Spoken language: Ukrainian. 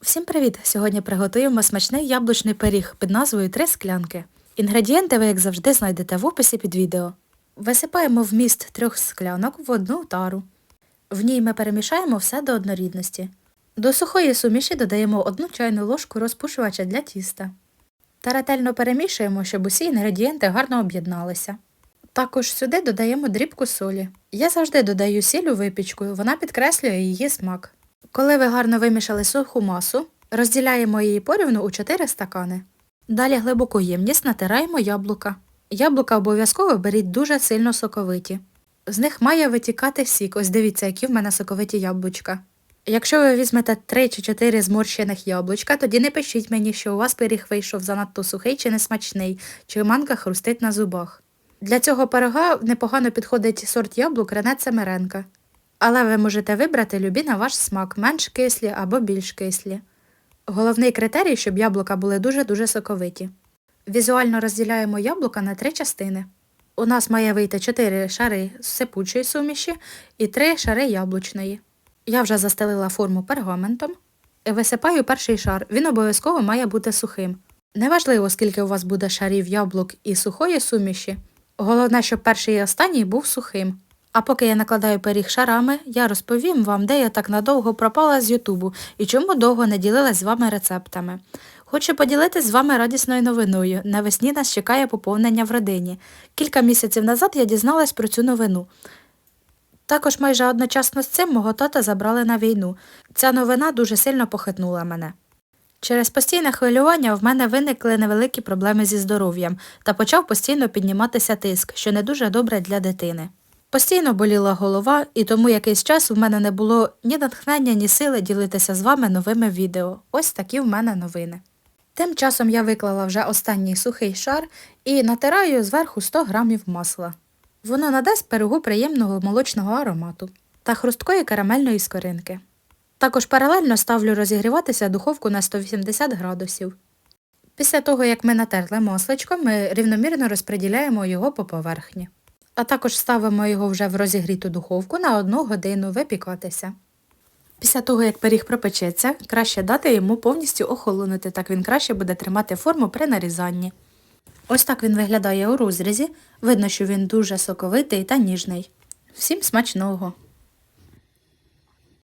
Всім привіт! Сьогодні приготуємо смачний яблучний пиріг під назвою Три склянки. Інгредієнти ви, як завжди, знайдете в описі під відео. Висипаємо вміст трьох склянок в одну тару. В ній ми перемішаємо все до однорідності. До сухої суміші додаємо одну чайну ложку розпушувача для тіста. Та ретельно перемішуємо, щоб усі інгредієнти гарно об'єдналися. Також сюди додаємо дрібку солі. Я завжди додаю сіль у випічку, вона підкреслює її смак. Коли ви гарно вимішали суху масу, розділяємо її порівну у 4 стакани. Далі глибоку ємність натираємо яблука. Яблука обов'язково беріть дуже сильно соковиті. З них має витікати сік, ось дивіться, які в мене соковиті яблучка. Якщо ви візьмете 3 чи 4 зморщених яблучка, тоді не пишіть мені, що у вас пиріг вийшов занадто сухий чи несмачний, чи манка хрустить на зубах. Для цього пирога непогано підходить сорт яблук Рене Цемеренка. Але ви можете вибрати любі на ваш смак, менш кислі або більш кислі. Головний критерій, щоб яблука були дуже-дуже соковиті. Візуально розділяємо яблука на три частини. У нас має вийти 4 шари сипучої суміші і 3 шари яблучної. Я вже застелила форму пергаментом. І висипаю перший шар. Він обов'язково має бути сухим. Неважливо, скільки у вас буде шарів яблук і сухої суміші. Головне, щоб перший і останній був сухим. А поки я накладаю пиріг шарами, я розповім вам, де я так надовго пропала з Ютубу і чому довго не ділилась з вами рецептами. Хочу поділитися з вами радісною новиною. Навесні нас чекає поповнення в родині. Кілька місяців назад я дізналась про цю новину. Також майже одночасно з цим мого тата забрали на війну. Ця новина дуже сильно похитнула мене. Через постійне хвилювання в мене виникли невеликі проблеми зі здоров'ям та почав постійно підніматися тиск, що не дуже добре для дитини. Постійно боліла голова, і тому якийсь час у мене не було ні натхнення, ні сили ділитися з вами новими відео. Ось такі в мене новини. Тим часом я виклала вже останній сухий шар і натираю зверху 100 грамів масла. Воно надасть пирогу приємного молочного аромату та хрусткої карамельної скоринки. Також паралельно ставлю розігріватися духовку на 180 градусів. Після того, як ми натерли масличко, ми рівномірно розподіляємо його по поверхні. А також ставимо його вже в розігріту духовку на 1 годину випікатися. Після того, як пиріг пропечеться, краще дати йому повністю охолонути, так він краще буде тримати форму при нарізанні. Ось так він виглядає у розрізі. Видно, що він дуже соковитий та ніжний. Всім смачного!